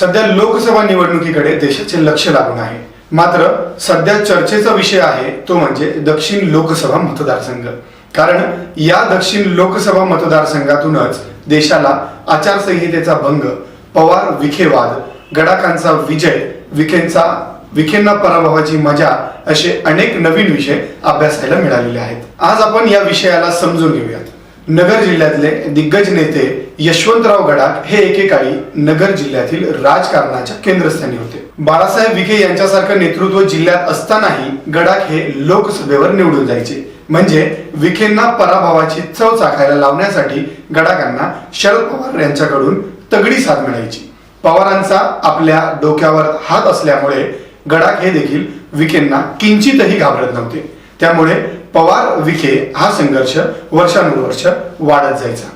सध्या लोकसभा निवडणुकीकडे देशाचे लक्ष लागून आहे. मात्र सध्या चर्चेचा विषय आहे तो म्हणजे दक्षिण लोकसभा मतदारसंघ. कारण या दक्षिण लोकसभा मतदारसंघातूनच देशाला आचारसंहितेचा भंग पवार विखेवाद गडाकांचा विजय विखेंचा विखेंना पराभवाची मजा असे अनेक नवीन विषय अभ्यासायला मिळालेले आहेत. आज आपण या विषयाला समजून घेऊयात. नगर जिल्ह्यातले दिग्गज नेते यशवंतराव गडाख हे एकेकाळी नगर जिल्ह्यातील राजकारणाच्या केंद्रस्थानी होते. बाळासाहेब विखे यांच्यासारखं नेतृत्व जिल्ह्यात असतानाही गडाख हे लोकसभेवर निवडून जायचे. म्हणजे विखेंना पराभवाची चव चाखायला लावण्यासाठी गडाखांना शरद पवार यांच्याकडून तगडी साथ मिळायची. पवारांचा आपल्या डोक्यावर हात असल्यामुळे गडाख हे देखील विखेंना किंचितही घाबरत नव्हते. त्यामुळे पवार विखे हा संघर्ष वर्षानुवर्ष वाढत जायचा.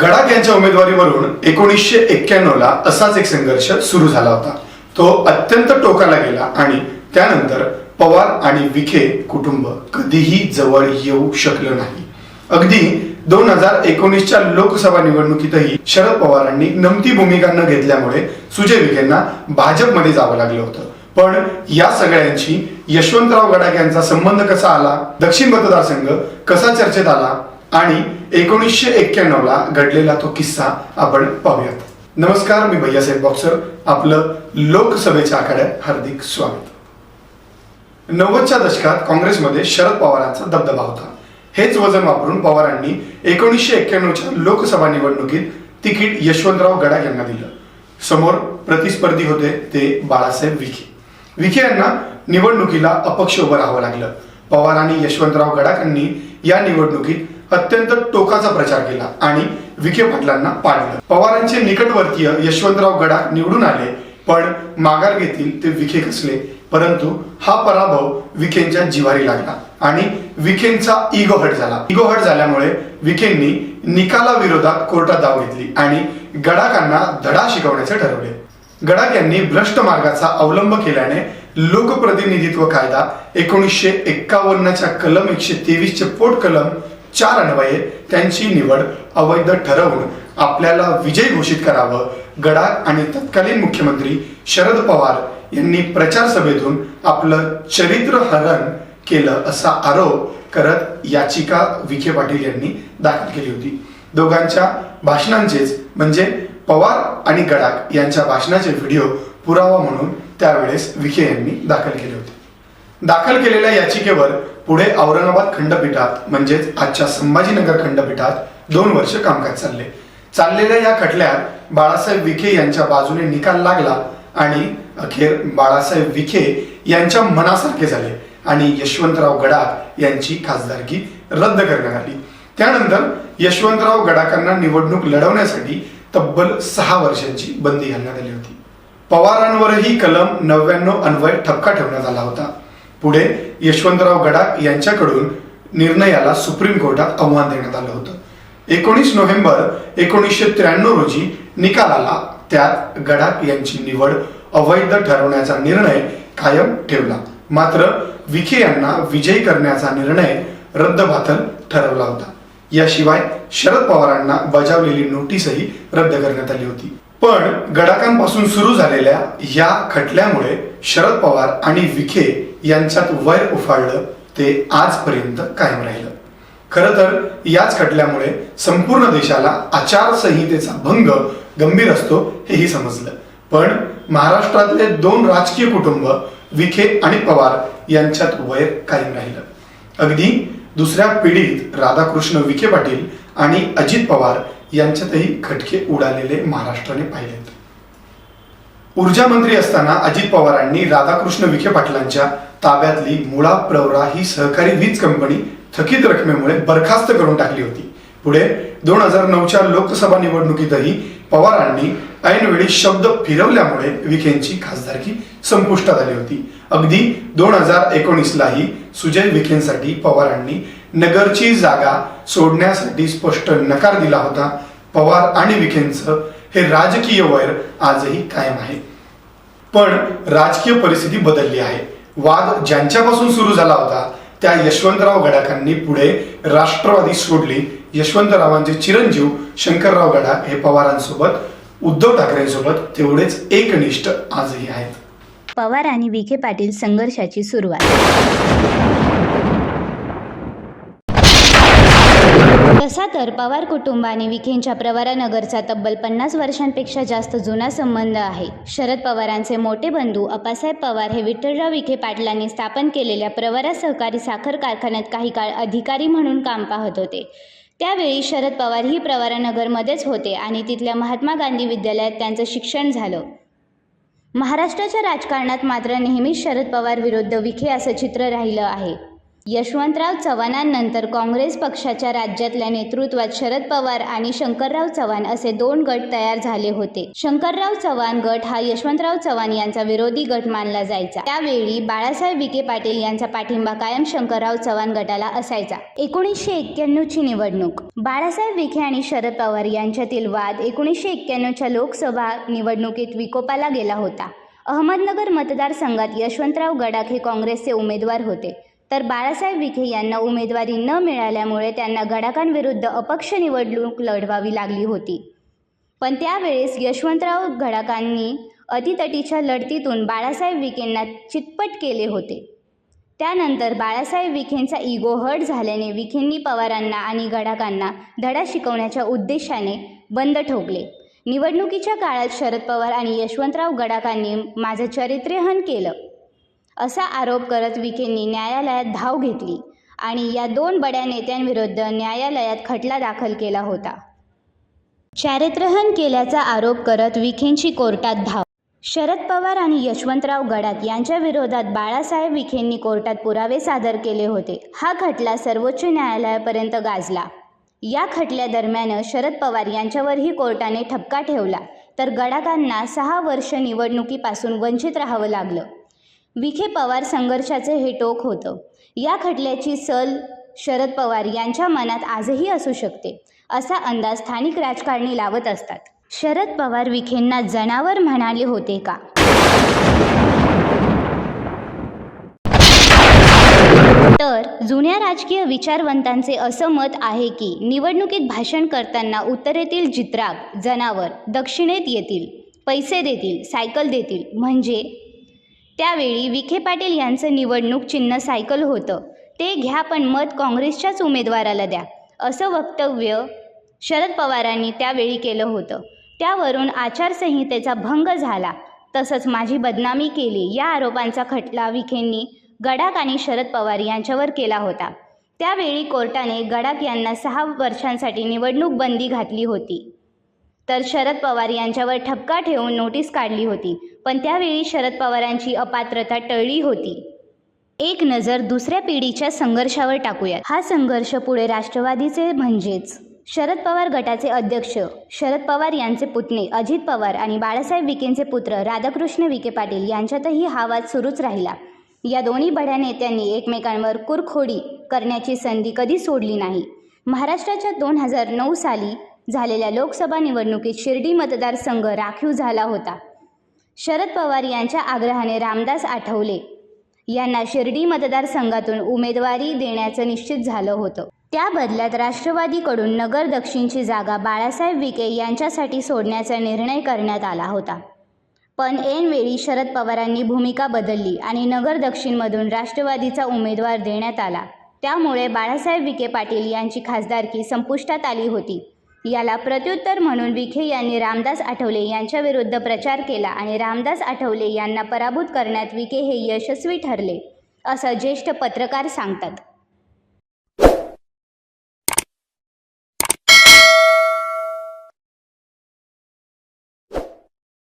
गडाख यांच्या उमेदवारीवरून एकोणीसशे एक्क्याण्णव ला असाच एक संघर्ष सुरू झाला होता. तो अत्यंत टोकाला गेला आणि त्यानंतर पवार आणि विखे कुटुंब कधीही जवळ येऊ शकलं नाही. अगदी दोन हजार एकोणीसच्या लोकसभा निवडणुकीतही शरद पवारांनी नमती भूमिका न घेतल्यामुळे सुजय विखेंना भाजपमध्ये जावं लागलं होतं. पण या सगळ्यांची यशवंतराव गडाख यांचा संबंध कसा आला? दक्षिण मतदारसंघ कसा चर्चेत आला? आणि एकोणीसशे एक्क्याण्णव ला घडलेला तो किस्सा आपण पाहूयात. नमस्कार मी भैयासाहेब बॉक्सर. आपलं लोकसभेच्या आखाड्यात हार्दिक स्वागत. नव्वदच्या दशकात काँग्रेसमध्ये शरद पवारांचा दबदबा होता. हेच वजन वापरून पवारांनी एकोणीसशे एक्क्याण्णवच्या लोकसभा निवडणुकीत तिकीट यशवंतराव गडाख यांना दिलं. समोर प्रतिस्पर्धी होते ते बाळासाहेब विखे. विखे यांना निवडणुकीला अपक्ष उभं राहावं लागलं. पवार आणि यशवंतराव गडाखांनी या निवडणुकीत अत्यंत टोकाचा प्रचार केला आणि विखे पाटलांना पाडलं. पवारांचे निकटवर्तीय यशवंतराव गडाख निवडून आले पण माघार घेतील ते विखे कसले? परंतु हा पराभव विखेंच्या जिवारी लागला आणि विखेंचा इगोहट झाला. इगोहट झाल्यामुळे विखेंनी निकालाविरोधात कोर्टात धाव घेतली आणि गडाकांना धडा शिकवण्याचे ठरवले. गडाख यांनी भ्रष्ट मार्गाचा अवलंब केल्याने लोकप्रतिनिधित्व कायदा एकोणीसशे एक्कावन्नच्या कलम एकशे तेवीसचे पोट कलम चार अन्वये त्यांची निवड अवैध ठरवून आपल्याला विजय घोषित करावं. गडाख आणि तत्कालीन मुख्यमंत्री शरद पवार यांनी प्रचार सभेतून आपलं चरित्र हरण केलं असा आरोप करत याचिका विखे पाटील यांनी दाखल केली होती. दोघांच्या भाषणांचेच म्हणजे पवार आणि गडाख यांच्या भाषणाचे व्हिडिओ पुरावा म्हणून त्यावेळेस विखे यांनी दाखल केले होते. दाखल केलेल्या याचिकेवर पुढे औरंगाबाद खंडपीठात म्हणजेच आजच्या संभाजीनगर खंडपीठात दोन वर्ष कामकाज चालले. चाललेल्या या खटल्यात बाळासाहेब विखे यांच्या बाजूने निकाल लागला आणि अखेर बाळासाहेब विखे यांच्या मनासारखे झाले आणि यशवंतराव गडाख यांची खासदारकी रद्द करण्यात आली. त्यानंतर यशवंतराव गडाखांना निवडणूक लढवण्यासाठी तब्बल सहा वर्षांची बंदी घालण्यात आली होती. पवारांवरही कलम नव्याण्णव अन्वय ठपका ठेवण्यात आला होता. पुढे यशवंतराव गडाख यांच्याकडून निर्णयाला सुप्रीम कोर्टात आव्हान देण्यात आलं होतं. एकोणीस नोव्हेंबर एकोणीसशे त्र्याण्णव रोजी निकाल आला त्यात गडाख यांची निवड अवैध ठरवण्याचा निर्णय कायम ठेवला. मात्र विखे यांना विजयी करण्याचा निर्णय रद्दबातल ठरवला होता. याशिवाय शरद पवारांना बजावलेली नोटीसही रद्द करण्यात आली होती. पण गडाकांपासून सुरू झालेल्या या खटल्यामुळे शरद पवार आणि विखे यांच्यात वैर उफाळलं ते आजपर्यंत कायम राहिलं. खरं तर याच खटल्यामुळे संपूर्ण देशाला आचारसंहितेचा भंग गंभीर असतो हेही समजलं. पण महाराष्ट्रातले दोन राजकीय कुटुंब विखे आणि पवार यांच्यात वैर कायम राहिलं. अगदी दुसऱ्या पिढीत राधाकृष्ण विखे पाटील आणि अजित पवार यांच्यातही खटके उडालेले महाराष्ट्राने पाहिलेत. ऊर्जा मंत्री असताना अजित पवारांनी राधाकृष्ण विखे पाटलांच्या ताब्यातली मुळा प्रवरा ही सहकारी वीज कंपनी थकीत रकमेमुळे बरखास्त करून टाकली होती. पुढे दोन हजार नऊच्या लोकसभा निवडणुकीतही पवारांनी ऐनवेळी शब्द फिरवल्यामुळे विखेंची खासदारकी संपुष्टात आली होती. अगदी दोन हजार एकोणीसलाही सुजय विखेंसाठी पवारांनी नगरची जागा सोडण्यासाठी स्पष्ट नकार दिला होता. पवार आणि विखेंचं हे राजकीय वैर आजही कायम आहे. पण राजकीय परिस्थिती बदलली आहे. वाद ज्यांच्यापासून सुरू झाला होता त्या यशवंतराव गडाखांनी पुढे राष्ट्रवादी सोडली. यशवंतरावांचे चिरंजीव शंकरराव गडाख हे पवारांसोबत उद्धव ठाकरेंसोबत तेवढेच एकनिष्ठ आजही आहेत. पवार आणि विखे पाटील संघर्षाची सुरुवात. तसा तर पवार कुटुंबाने विखेंच्या प्रवरानगरचा तब्बल पन्नास वर्षांपेक्षा जास्त जुना संबंध आहे. शरद पवारांचे मोठे बंधू अप्पासाहेब पवार हे विठ्ठलराव विखे पाटलांनी स्थापन केलेल्या प्रवरा सहकारी साखर कारखान्यात काही काळ अधिकारी म्हणून काम पाहत होते. त्यावेळी शरद पवार ही प्रवरानगरमध्येच होते आणि तिथल्या महात्मा गांधी विद्यालयात त्यांचं शिक्षण झालं. महाराष्ट्राच्या राजकारणात मात्र नेहमीच शरद पवार विरुद्ध विखे असं चित्र राहिलं आहे. यशवंतराव चव्हाणांनंतर काँग्रेस पक्षाच्या राज्यातल्या नेतृत्वात शरद पवार आणि शंकरराव चव्हाण असे दोन गट तयार झाले होते. शंकरराव चव्हाण गट हा यशवंतराव चव्हाण यांचा विरोधी गट मानला जायचा. त्यावेळी बाळासाहेब विखे पाटील यांचा पाठिंबा कायम शंकरराव चव्हाण गटाला असायचा. एकोणीसशे एक्क्याण्णवची निवडणूक. बाळासाहेब विखे आणि शरद पवार यांच्यातील वाद एकोणीसशे एक्क्याण्णवच्या लोकसभा निवडणुकीत विकोपाला गेला होता. अहमदनगर मतदारसंघात यशवंतराव गडाख हे काँग्रेसचे उमेदवार होते. तर बाळासाहेब विखे यांना उमेदवारी न मिळाल्यामुळे त्यांना गडाकांविरुद्ध अपक्ष निवडणूक लढवावी लागली होती. पण त्यावेळेस यशवंतराव गडाकांनी अतितटीच्या लढतीतून बाळासाहेब विखेंना चितपट केले होते. त्यानंतर बाळासाहेब विखेंचा इगो हट झाल्याने विखेंनी पवारांना आणि गडाकांना धडा शिकवण्याच्या उद्देशाने बंद ठोकले. निवडणुकीच्या काळात शरद पवार आणि यशवंतराव गडाकांनी माझं चरित्रहन केलं. असा आरोप करत विखेंनी न्यायालयात धाव घेतली आणि या दोन बड्या नेत्यांविरुद्ध न्यायालयात खटला दाखल केला होता. चारित्रहन केल्याचा आरोप करत विखेंची कोर्टात धाव. शरद पवार आणि यशवंतराव गडात यांच्या विरोधात बाळासाहेब विखेंनी कोर्टात पुरावे सादर केले होते. हा खटला सर्वोच्च न्यायालयापर्यंत गाजला. या खटल्यादरम्यान शरद पवार यांच्यावरही कोर्टाने ठपका ठेवला तर गडाकांना सहा वर्ष निवडणुकीपासून वंचित राहावं लागलं. विखे पवार संघर्षाचे हे टोक होतं. या खटल्याची सल शरद पवार यांच्या मनात आजही असू शकते असा अंदाज स्थानिक राजकारणी लावत असतात. शरद पवार विखेंना जनावर म्हणाले होते का? तर जुन्या राजकीय विचारवंतांचे असं मत आहे की निवडणुकीत भाषण करताना उत्तरेतील चित्राग जनावर दक्षिणेत येतील पैसे देतील सायकल देतील म्हणजे त्यावेळी विखे पाटील यांचं निवडणूक चिन्ह सायकल होतं. ते घ्या पण मत काँग्रेसच्याच उमेदवाराला द्या असं वक्तव्य शरद पवारांनी त्यावेळी केलं होतं. त्यावरून आचारसंहितेचा भंग झाला. तसंच माझी बदनामी केली या आरोपांचा खटला विखेंनी गडाख आणि शरद पवार यांच्यावर केला होता. त्यावेळी कोर्टाने गडाख यांना सहा वर्षांसाठी निवडणूक बंदी घातली होती. तर शरद पवार यांच्यावर ठपका ठेवून नोटीस काढली होती. पण त्यावेळी शरद पवारांची अपात्रता टळली होती. एक नजर दुसऱ्या पिढीच्या संघर्षावर टाकूयात. हा संघर्ष पुढे राष्ट्रवादीचे म्हणजेच शरद पवार गटाचे अध्यक्ष शरद पवार यांचे पुतणे अजित पवार आणि बाळासाहेब विखेंचे पुत्र राधाकृष्ण विखे पाटील यांच्यातही हा वाद सुरूच राहिला. या दोन्ही बड्या नेत्यांनी एकमेकांवर कुरखोडी करण्याची संधी कधी सोडली नाही. महाराष्ट्राच्या दोन हजार नऊ साली झालेल्या लोकसभा निवडणुकीत शिर्डी मतदारसंघ राखीव झाला होता. शरद पवार यांच्या आग्रहाने रामदास आठवले. यांना शिर्डी मतदारसंघातून उमेदवारी देण्याचं निश्चित झालं होतं. त्या बदल्यात राष्ट्रवादीकडून नगर दक्षिणची जागा बाळासाहेब विखे यांच्यासाठी सोडण्याचा निर्णय करण्यात आला होता. पण ऐनवेळी शरद पवारांनी भूमिका बदलली आणि नगर दक्षिणमधून राष्ट्रवादीचा उमेदवार देण्यात आला. त्यामुळे बाळासाहेब विखे पाटील यांची खासदारकी संपुष्टात आली होती. याला प्रत्युत्तर म्हणून विखे यांनी रामदास आठवले यांच्याविरुद्ध प्रचार केला आणि रामदास आठवले यांना पराभूत करण्यात विखे हे यशस्वी ठरले असं ज्येष्ठ पत्रकार सांगतात.